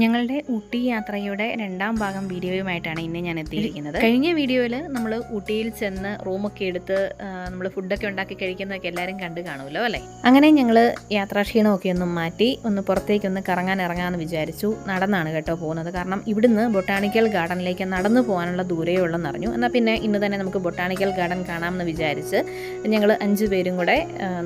ഞങ്ങളുടെ ഊട്ടി യാത്രയുടെ രണ്ടാം ഭാഗം വീഡിയോയുമായിട്ടാണ് ഇന്ന് ഞാൻ എത്തിയിരിക്കുന്നത്. കഴിഞ്ഞ വീഡിയോയിൽ നമ്മൾ ഊട്ടിയിൽ ചെന്ന് റൂമൊക്കെ എടുത്ത് നമ്മൾ ഫുഡൊക്കെ ഉണ്ടാക്കി കഴിക്കുന്നതൊക്കെ എല്ലാവരും കണ്ടു കാണുമല്ലോ അല്ലേ? അങ്ങനെ ഞങ്ങൾ യാത്രാക്ഷീണമൊക്കെ ഒന്ന് മാറ്റി ഒന്ന് പുറത്തേക്കൊന്ന് കറങ്ങാൻ ഇറങ്ങാമെന്ന് വിചാരിച്ചു. നടന്നാണ് കേട്ടോ പോകുന്നത്. കാരണം ഇവിടുന്ന് ബൊട്ടാണിക്കൽ ഗാർഡനിലേക്ക് നടന്നു പോകാനുള്ള ദൂരേ ഉള്ളെന്ന് അറിഞ്ഞു. എന്നാൽ പിന്നെ ഇന്ന് തന്നെ നമുക്ക് ബൊട്ടാണിക്കൽ ഗാർഡൻ കാണാമെന്ന് വിചാരിച്ച് ഞങ്ങൾ അഞ്ച് പേരും കൂടെ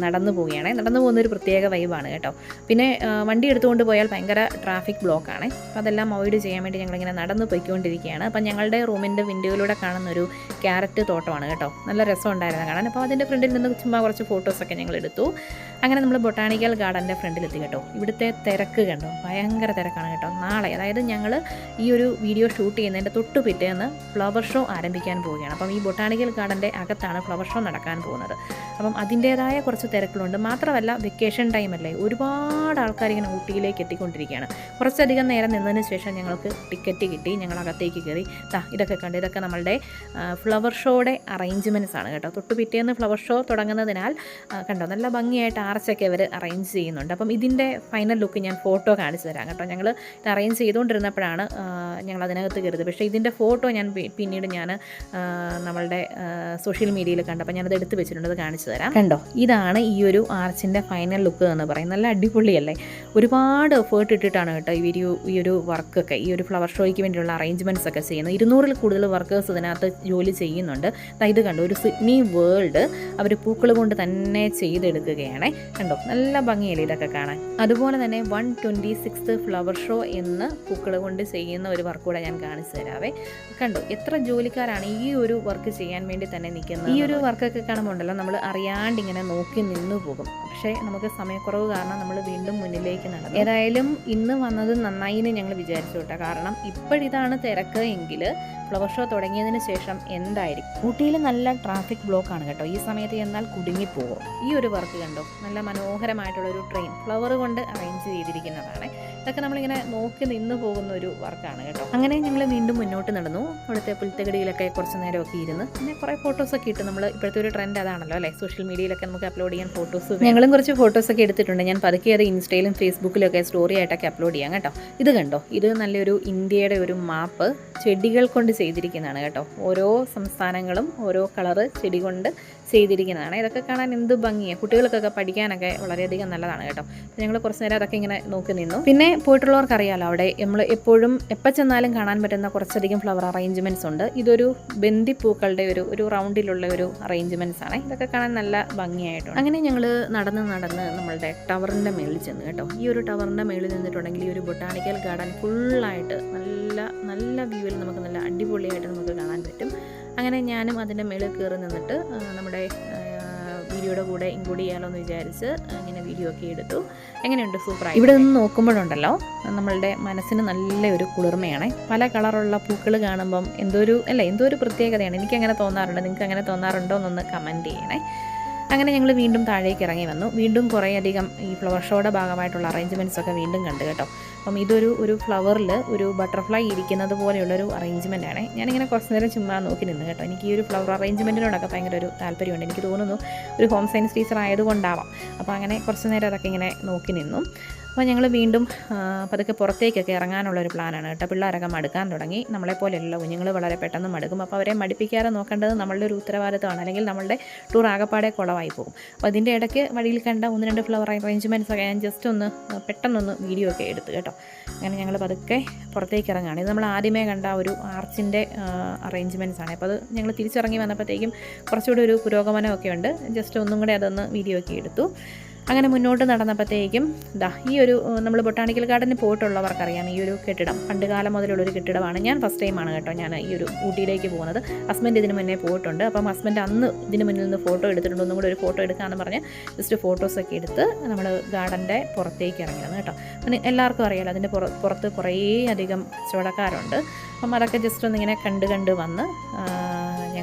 നടന്നു പോവുകയാണ്. നടന്നു പോകുന്ന ഒരു പ്രത്യേക വൈബാണ് കേട്ടോ. പിന്നെ വണ്ടി എടുത്തുകൊണ്ട് പോയാൽ ഭയങ്കര ട്രാഫിക് ബ്ലോക്കാണ് അപ്പോൾ അതെല്ലാം അവോയ്ഡ് ചെയ്യാൻ വേണ്ടി ഞങ്ങളിങ്ങനെ നടന്നു പോയിക്കൊണ്ടിരിക്കുകയാണ്. അപ്പോൾ ഞങ്ങളുടെ റൂമിന്റെ വിൻഡോയിലൂടെ കാണുന്ന ഒരു ക്യാരറ്റ് തോട്ടമാണ് കേട്ടോ. നല്ല രസം രസമുണ്ടായിരുന്നു കാണാൻ. അപ്പോൾ അതിന്റെ ഫ്രണ്ടിൽ നിന്ന് ചുമ്മാ കുറച്ച് ഫോട്ടോസൊക്കെ ഞങ്ങൾ എടുത്തു. അങ്ങനെ നമ്മൾ ബൊട്ടാണിക്കൽ ഗാർഡന്റെ ഫ്രണ്ടിലെത്തി കേട്ടോ. ഇവിടുത്തെ തിരക്ക് കണ്ടോ? ഭയങ്കര തിരക്കാണ് കേട്ടോ. നാളെ അതായത് ഞങ്ങൾ ഈ ഒരു വീഡിയോ ഷൂട്ട് ചെയ്യുന്നതിന്റെ തൊട്ട് പിറ്റേന്ന് ഫ്ലവർ ഷോ ആരംഭിക്കാൻ പോവുകയാണ്. അപ്പം ഈ ബൊട്ടാണിക്കൽ ഗാർഡന്റെ അകത്താണ് ഫ്ലവർ ഷോ നടക്കാൻ പോകുന്നത്. അപ്പം അതിന്റേതായ കുറച്ച് തിരക്കുകളുണ്ട്. മാത്രമല്ല വെക്കേഷൻ ടൈമല്ലേ ഒരുപാട് ആൾക്കാർ ഇങ്ങനെ ഊട്ടിയിലേക്ക് എത്തിക്കൊണ്ടിരിക്കുകയാണ്. കുറച്ചധികം നേരം നിന്നതിന് ശേഷം ഞങ്ങൾക്ക് ടിക്കറ്റ് കിട്ടി ഞങ്ങൾ അകത്തേക്ക് കയറി. താ ഇതൊക്കെ കണ്ട് ഇതൊക്കെ നമ്മളുടെ ഫ്ലവർ ഷോയുടെ അറേഞ്ച്മെന്റ്സ് ആണ് കേട്ടോ. തൊട്ട് പിറ്റേന്ന് ഫ്ലവർ ഷോ തുടങ്ങുന്നതിനാൽ കണ്ടോ നല്ല ഭംഗിയായിട്ട് ആർച്ചൊക്കെ അവർ അറേഞ്ച് ചെയ്യുന്നുണ്ട്. അപ്പം ഇതിന്റെ ഫൈനൽ ലുക്ക് ഞാൻ ഫോട്ടോ കാണിച്ചു തരാം കേട്ടോ. ഞങ്ങൾ ഇത് അറേഞ്ച് ചെയ്തുകൊണ്ടിരുന്നപ്പോഴാണ് ഞങ്ങൾ അതിനകത്ത് കയറിയത്. പക്ഷേ ഇതിന്റെ ഫോട്ടോ ഞാൻ പിന്നീട് ഞാൻ നമ്മളുടെ സോഷ്യൽ മീഡിയയിൽ കണ്ടപ്പോൾ ഞാനത് എടുത്ത് വെച്ചിട്ടുണ്ട്. അത് കാണിച്ചു തരാം. കണ്ടോ? ഇതാണ് ഈ ഒരു ആർച്ചിന്റെ ഫൈനൽ ലുക്ക് എന്ന് പറയും നല്ല അടിപൊളിയല്ലേ? ഒരുപാട് എഫേർട്ട് ഇട്ടിട്ടാണ് കേട്ടോ ഈ ഒരു ഈ ഒരു വർക്കൊക്കെ ഈ ഒരു ഫ്ലവർ ഷോയ്ക്ക് വേണ്ടിയുള്ള അറേഞ്ച്മെന്റ്സ് ഒക്കെ ചെയ്യുന്നത് ഇരുന്നൂറിൽ കൂടുതൽ വർക്കേഴ്സ് ഇതിനകത്ത് ജോലി ചെയ്യുന്നുണ്ട്. ഇത് കണ്ടു ഒരു സിഡ്നി വേൾഡ് അവർ പൂക്കൾ കൊണ്ട് തന്നെ ചെയ്തെടുക്കുകയാണ്. കണ്ടോ നല്ല ഭംഗിയല്ലേ ഇതൊക്കെ കാണാൻ? അതുപോലെ തന്നെ one twenty six flower show എന്ന് പൂക്കൾ കൊണ്ട് ചെയ്യുന്ന ഒരു വർക്ക് കൂടെ ഞാൻ കാണിച്ചു തരാവേ. കണ്ടു എത്ര ജോലിക്കാരാണ് ഈ ഒരു വർക്ക് ചെയ്യാൻ വേണ്ടി തന്നെ നിൽക്കുന്നത്. ഈ ഒരു വർക്കൊക്കെ കാണുമ്പോണ്ടല്ലോ നമ്മൾ അറിയാണ്ട് ഇങ്ങനെ നോക്കി നിന്നു പോകും. പക്ഷേ നമുക്ക് സമയക്കുറവ് കാരണം നമ്മൾ വീണ്ടും മുന്നിലേക്ക് നടന്നു. ഏതായാലും ഇന്ന് വന്നത് നന്നായി എന്ന് ഞങ്ങൾ വിചാരിച്ചു കേട്ടോ. കാരണം ഇപ്പോഴിതാണ് തിരക്ക് എങ്കിൽ ഫ്ലവർ ഷോ തുടങ്ങിയതിന് ശേഷം എന്തായിരിക്കും? ഊട്ടിയിൽ നല്ല ട്രാഫിക് ബ്ലോക്ക് ആണ് കേട്ടോ. ഈ സമയത്ത് എന്നാൽ കുടുങ്ങിപ്പോകും ഈ ഒരു വർക്ക് കണ്ടോ? നല്ല മനോഹരമായിട്ടുള്ള ഒരു ട്രെയിൻ ഫ്ലവർ കൊണ്ട് അറേഞ്ച് ചെയ്തിരിക്കുന്നതാണ്. ഇതൊക്കെ നമ്മളിങ്ങനെ നോക്കി നിന്ന് പോകുന്ന ഒരു വർക്കാണ് കേട്ടോ. അങ്ങനെ ഞങ്ങൾ വീണ്ടും മുന്നോട്ട് നടന്നു. അവിടുത്തെ പുൽത്തകടിയിലൊക്കെ കുറച്ച് നേരമൊക്കെ ഇരുന്ന് പിന്നെ കുറേ ഫോട്ടോസൊക്കെ ഇട്ട് നമ്മൾ ഇപ്പോഴത്തെ ഒരു ട്രെൻഡ് അതാണല്ലോ അല്ലേ? സോഷ്യൽ മീഡിയയിലൊക്കെ നമുക്ക് അപ്ലോഡ് ചെയ്യാൻ ഫോട്ടോസ് ഞങ്ങളും കുറച്ച് ഫോട്ടോസൊക്കെ എടുത്തിട്ടുണ്ട്. ഞാൻ പതുക്കെ അത് ഇൻസ്റ്റയിലും ഫേസ്ബുക്കിലൊക്കെ സ്റ്റോറി ആയിട്ടൊക്കെ അപ്ലോഡ് ചെയ്യാം കേട്ടോ. ഇത് കണ്ടോ? ഇത് നല്ലൊരു ഇന്ത്യയുടെ ഒരു മാപ്പ് ചെടികൾ കൊണ്ട് ചെയ്തിരിക്കുന്നതാണ് കേട്ടോ. ഓരോ സംസ്ഥാനങ്ങളും ഓരോ കളറ് ചെടി കൊണ്ട് ചെയ്തിരിക്കുന്നതാണ്. ഇതൊക്കെ കാണാൻ എന്ത് ഭംഗിയാണ് കുട്ടികൾക്കൊക്കെ പഠിക്കാനൊക്കെ വളരെയധികം നല്ലതാണ് കേട്ടോ. ഞങ്ങൾ കുറച്ച് നേരം അതൊക്കെ ഇങ്ങനെ നോക്കി നിന്നു. പിന്നെ പോയിട്ടുള്ളവർക്ക് അറിയാലോ അവിടെ നമ്മൾ എപ്പോഴും എപ്പോൾ ചെന്നാലും കാണാൻ പറ്റുന്ന കുറച്ചധികം ഫ്ലവർ അറേഞ്ച്മെന്റ്സ് ഉണ്ട്. ഇതൊരു ബന്ദിപ്പൂക്കളുടെ ഒരു ഒരു റൗണ്ടിലുള്ള ഒരു അറേഞ്ച്മെന്റ്സ് ആണ്. ഇതൊക്കെ കാണാൻ നല്ല ഭംഗിയായിട്ടുണ്ട്. അങ്ങനെ ഞങ്ങൾ നടന്ന് നടന്ന് നമ്മളുടെ ടവറിന്റെ മേളിൽ ചെന്ന് കേട്ടോ. ഈ ഒരു ടവറിന്റെ മേളിൽ നിന്നിട്ടുണ്ടെങ്കിൽ ഈ ഒരു ബൊട്ടാണിക്കൽ ഗാർഡൻ ഫുള്ളായിട്ട് നല്ല നല്ല വ്യൂവിൽ നമുക്ക് നല്ല അടിപൊളിയായിട്ട് നമുക്ക് കാണാൻ പറ്റും. അങ്ങനെ ഞാനും അതിന്റെ മേളിൽ കയറി നിന്നിട്ട് നമ്മുടെ വീഡിയോയുടെ കൂടെ ഇൻക്ലൂഡ് ചെയ്യാമല്ലോ എന്ന് വിചാരിച്ച് ഇങ്ങനെ വീഡിയോ ഒക്കെ എടുത്തു. എങ്ങനെയുണ്ട്? സൂപ്പറായി ഇവിടെ നിന്ന് നോക്കുമ്പോഴുണ്ടല്ലോ നമ്മളുടെ മനസ്സിന് നല്ലൊരു കുളിർമയാണ്. പല കളറുള്ള പൂക്കൾ കാണുമ്പം എന്തോ ഒരു അല്ല എന്തോ ഒരു പ്രത്യേകതയാണ്. എനിക്ക് അങ്ങനെ തോന്നാറുണ്ട്. നിങ്ങൾക്ക് അങ്ങനെ തോന്നാറുണ്ടോ എന്നൊന്ന് കമന്റ് ചെയ്യണേ. അങ്ങനെ ഞങ്ങൾ വീണ്ടും താഴേക്ക് ഇറങ്ങി വന്നു. വീണ്ടും കുറേയധികം ഈ ഫ്ലവർ ഷോയുടെ ഭാഗമായിട്ടുള്ള അറേഞ്ച്മെന്റ്സ് ഒക്കെ വീണ്ടും കണ്ടു കേട്ടോ. അപ്പം ഇതൊരു ഒരു ഫ്ലവറിൽ ഒരു ബട്ടർഫ്ലൈ ഇരിക്കുന്നത് പോലെയുള്ളൊരു അറേഞ്ച്മെന്റ് ആണ്. ഞാനിങ്ങനെ കുറച്ച് നേരം ചുമ്മാ നോക്കി നിന്ന് കേട്ടോ. എനിക്ക് ഈ ഒരു ഫ്ലവർ അറേഞ്ച്മെന്റിനോടൊക്കെ ഭയങ്കര ഒരു താല്പര്യമുണ്ട്. എനിക്ക് തോന്നുന്നു ഒരു ഹോം സയൻസ് ടീച്ചർ ആയതുകൊണ്ടാവാം. അപ്പോൾ അങ്ങനെ കുറച്ച് നേരം അതൊക്കെ ഇങ്ങനെ നോക്കി നിന്നു. അപ്പോൾ ഞങ്ങൾ വീണ്ടും പതുക്കെ പുറത്തേക്കൊക്കെ ഇറങ്ങാനുള്ളൊരു പ്ലാനാണ് കേട്ടോ. പിള്ളേരൊക്കെ മടുക്കാൻ തുടങ്ങി. നമ്മളെപ്പോലെയല്ല കുഞ്ഞുങ്ങൾ വളരെ പെട്ടെന്ന് മടുക്കും. അപ്പോൾ അവരെ മടുപ്പിക്കാതെ നോക്കേണ്ടത് നമ്മളുടെ ഒരു ഉത്തരവാദിത്തമാണ് അല്ലെങ്കിൽ നമ്മളുടെ ടൂർ ആകപ്പാടെ കുളമായി പോകും. അപ്പോൾ അതിന്റെ ഇടയ്ക്ക് വഴിയിൽ കണ്ട ഒന്ന് രണ്ട് ഫ്ലവർ അറേഞ്ച്മെന്റ്സ് ഒക്കെ ഞാൻ ജസ്റ്റ് ഒന്ന് പെട്ടെന്നൊന്ന് വീഡിയോ ഒക്കെ എടുത്തു കേട്ടോ. അങ്ങനെ ഞങ്ങൾ പതുക്കെ പുറത്തേക്ക് ഇറങ്ങുകയാണ് ഇത് നമ്മൾ ആദ്യമേ കണ്ട ഒരു ആർച്ചിന്റെ അറേഞ്ച്മെന്റ്സ് ആണ്. അപ്പോൾ അത് ഞങ്ങൾ തിരിച്ചിറങ്ങി വന്നപ്പോഴത്തേക്കും കുറച്ചുകൂടി ഒരു പുരോഗമനമൊക്കെ ഉണ്ട്. ജസ്റ്റ് ഒന്നും കൂടെ അതൊന്ന് വീഡിയോ ഒക്കെ എടുത്തു. അങ്ങനെ മുന്നോട്ട് നടന്നപ്പോഴത്തേക്കും ദാ ഈ ഒരു നമ്മൾ ബൊട്ടാണിക്കൽ ഗാർഡനിൽ പോയിട്ടുള്ളവർക്കറിയാം ഈ ഒരു കെട്ടിടം. പണ്ട് കാലം മുതലുള്ളൊരു കെട്ടിടമാണ്. ഞാൻ ഫസ്റ്റ് ടൈമാണ് കേട്ടോ ഞാൻ ഈ ഒരു ഊട്ടിയിലേക്ക് പോകുന്നത്. ഹസ്ബൻഡ് ഇതിന് മുന്നേ പോയിട്ടുണ്ട്. അപ്പം ഹസ്ബൻഡ് അന്ന് ഇതിന് മുന്നിൽ നിന്ന് ഫോട്ടോ എടുത്തിട്ടുണ്ട്. ഒന്നും കൂടി ഒരു ഫോട്ടോ എടുക്കാമെന്ന് പറഞ്ഞ് ജസ്റ്റ് ഫോട്ടോസൊക്കെ എടുത്ത് നമ്മൾ ഗാർഡന്റെ പുറത്തേക്ക് ഇറങ്ങിയത് കേട്ടോ. പിന്നെ എല്ലാവർക്കും അറിയാലോ അതിന്റെ പുറ പുറത്ത് കുറേ അധികം കച്ചവടക്കാരുണ്ട്. അപ്പം അതൊക്കെ ജസ്റ്റ് ഒന്നിങ്ങനെ കണ്ട് കണ്ട് വന്ന്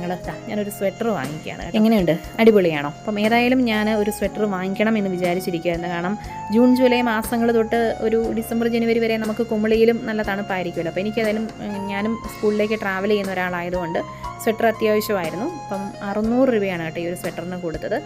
ഞങ്ങൾ ഞാനൊരു സ്വെറ്റർ വാങ്ങിക്കുകയാണ്. എങ്ങനെയുണ്ട്? അടിപൊളിയാണോ? അപ്പം ഏതായാലും ഞാൻ ഒരു സ്വെറ്റർ വാങ്ങിക്കണം എന്ന് വിചാരിച്ചിരിക്കുകയായിരുന്നു കാരണം ജൂൺ ജൂലൈ മാസങ്ങൾ തൊട്ട് ഒരു ഡിസംബർ ജനുവരി വരെ നമുക്ക് കുമളിയിലും നല്ല തണുപ്പായിരിക്കുമല്ലോ. അപ്പോൾ എനിക്കേതായാലും ഞാനും സ്കൂളിലേക്ക് ട്രാവൽ ചെയ്യുന്ന ഒരാളായതുകൊണ്ട് സ്വെറ്റർ അത്യാവശ്യമായിരുന്നു. അപ്പം അറുന്നൂറ് രൂപയാണ് കേട്ടോ ഈ ഒരു സ്വെറ്ററിന് കൊടുത്തത്.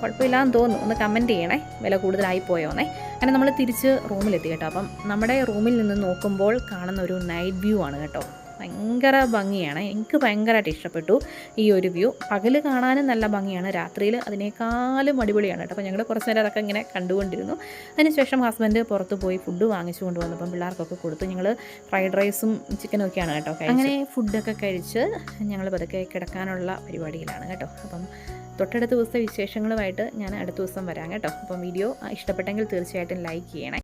കുഴപ്പമില്ലാന്ന് തോന്നുന്നു. ഒന്ന് കമന്റ് ചെയ്യണേ. വില കൂടുതലായി പോയോന്നേ. അങ്ങനെ നമ്മൾ തിരിച്ച് റൂമിലെത്തി കേട്ടോ. അപ്പം നമ്മുടെ റൂമിൽ നിന്ന് നോക്കുമ്പോൾ കാണുന്ന ഒരു നൈറ്റ് വ്യൂ ആണ് കേട്ടോ. ഭയങ്കര ഭംഗിയാണ്. എനിക്ക് ഭയങ്കരമായിട്ട് ഇഷ്ടപ്പെട്ടു ഈ ഒരു വ്യൂ. പകൽ കാണാനും നല്ല ഭംഗിയാണ്. രാത്രിയിൽ അതിനേക്കാളും അടിപൊളിയാണ് കേട്ടോ. അപ്പോൾ ഞങ്ങൾ കുറച്ച് നേരം അതൊക്കെ ഇങ്ങനെ കണ്ടുകൊണ്ടിരുന്നു. അതിനുശേഷം ഹസ്ബൻഡ് പുറത്ത് പോയി ഫുഡ് വാങ്ങിച്ചു കൊണ്ടുവന്നപ്പം പിള്ളേർക്കൊക്കെ കൊടുത്തു. ഞങ്ങൾ ഫ്രൈഡ് റൈസും ചിക്കനും ഒക്കെയാണ് കേട്ടോ. അങ്ങനെ ഫുഡൊക്കെ കഴിച്ച് ഞങ്ങൾ പതുക്കെ കിടക്കാനുള്ള പരിപാടിയിലാണ് കേട്ടോ. അപ്പം തൊട്ടടുത്ത ദിവസത്തെ വിശേഷങ്ങളുമായിട്ട് ഞാൻ അടുത്ത ദിവസം വരാം കേട്ടോ. അപ്പം വീഡിയോ ഇഷ്ടപ്പെട്ടെങ്കിൽ തീർച്ചയായിട്ടും ലൈക്ക് ചെയ്യണേ.